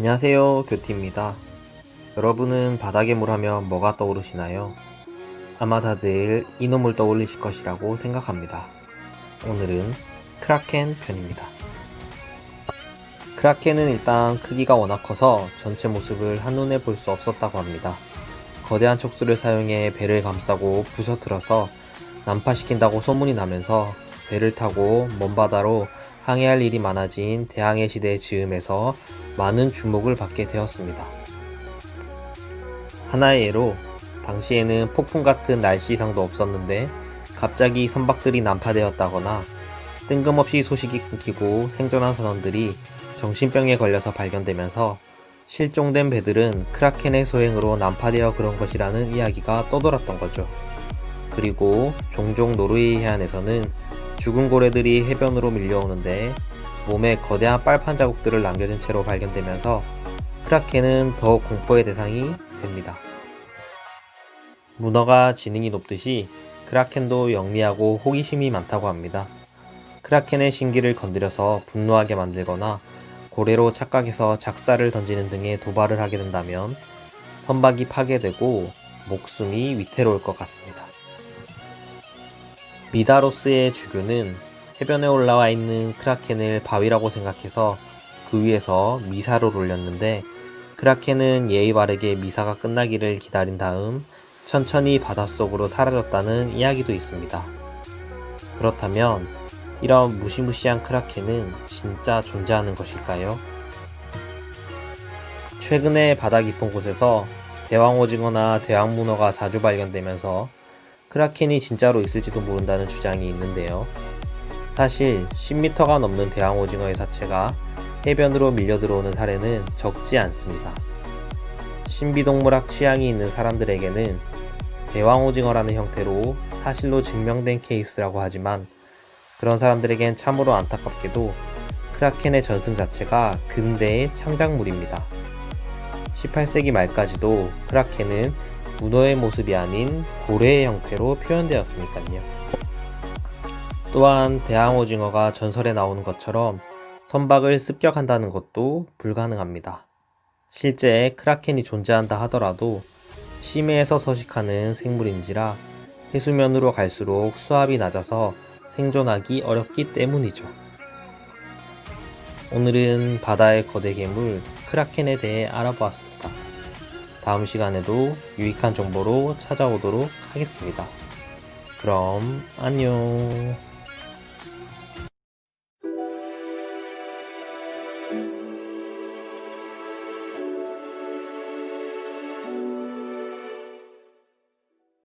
안녕하세요, 교티입니다. 여러분은 바닥에 물 하면 뭐가 떠오르시나요? 아마 다들 이놈을 떠올리실 것이라고 생각합니다. 오늘은 크라켄 편입니다. 크라켄은 일단 크기가 워낙 커서 전체 모습을 한눈에 볼 수 없었다고 합니다. 거대한 촉수를 사용해 배를 감싸고 부서뜨려서 난파시킨다고 소문이 나면서 배를 타고 먼 바다로 항해할 일이 많아진 대항해 시대 즈음에서 많은 주목을 받게 되었습니다. 하나의 예로 당시에는 폭풍 같은 날씨 이상도 없었는데 갑자기 선박들이 난파되었다거나 뜬금없이 소식이 끊기고 생존한 선원들이 정신병에 걸려서 발견되면서 실종된 배들은 크라켄의 소행으로 난파되어 그런 것이라는 이야기가 떠돌았던 거죠. 그리고 종종 노르웨이 해안에서는 죽은 고래들이 해변으로 밀려오는데 몸에 거대한 빨판 자국들을 남겨진 채로 발견되면서 크라켄은 더욱 공포의 대상이 됩니다. 문어가 지능이 높듯이 크라켄도 영리하고 호기심이 많다고 합니다. 크라켄의 신기를 건드려서 분노하게 만들거나 고래로 착각해서 작사를 던지는 등의 도발을 하게 된다면 선박이 파괴되고 목숨이 위태로울 것 같습니다. 미다로스의 주교는 해변에 올라와 있는 크라켄을 바위라고 생각해서 그 위에서 미사를 올렸는데 크라켄은 예의 바르게 미사가 끝나기를 기다린 다음 천천히 바닷속으로 사라졌다는 이야기도 있습니다. 그렇다면 이런 무시무시한 크라켄은 진짜 존재하는 것일까요? 최근에 바다 깊은 곳에서 대왕 오징어나 대왕 문어가 자주 발견되면서 크라켄이 진짜로 있을지도 모른다는 주장이 있는데요. 사실 10m가 넘는 대왕 오징어의 사체가 해변으로 밀려 들어오는 사례는 적지 않습니다. 신비동물학 취향이 있는 사람들에게는 대왕 오징어라는 형태로 사실로 증명된 케이스라고 하지만 그런 사람들에겐 참으로 안타깝게도 크라켄의 전승 자체가 근대의 창작물입니다. 18세기 말까지도 크라켄은 문어의 모습이 아닌 고래의 형태로 표현되었으니까요. 또한 대왕오징어가 전설에 나오는 것처럼 선박을 습격한다는 것도 불가능합니다. 실제 크라켄이 존재한다 하더라도 심해에서 서식하는 생물인지라 해수면으로 갈수록 수압이 낮아서 생존하기 어렵기 때문이죠. 오늘은 바다의 거대 괴물 크라켄에 대해 알아보았습니다. 다음 시간에도 유익한 정보로 찾아오도록 하겠습니다. 그럼 안녕.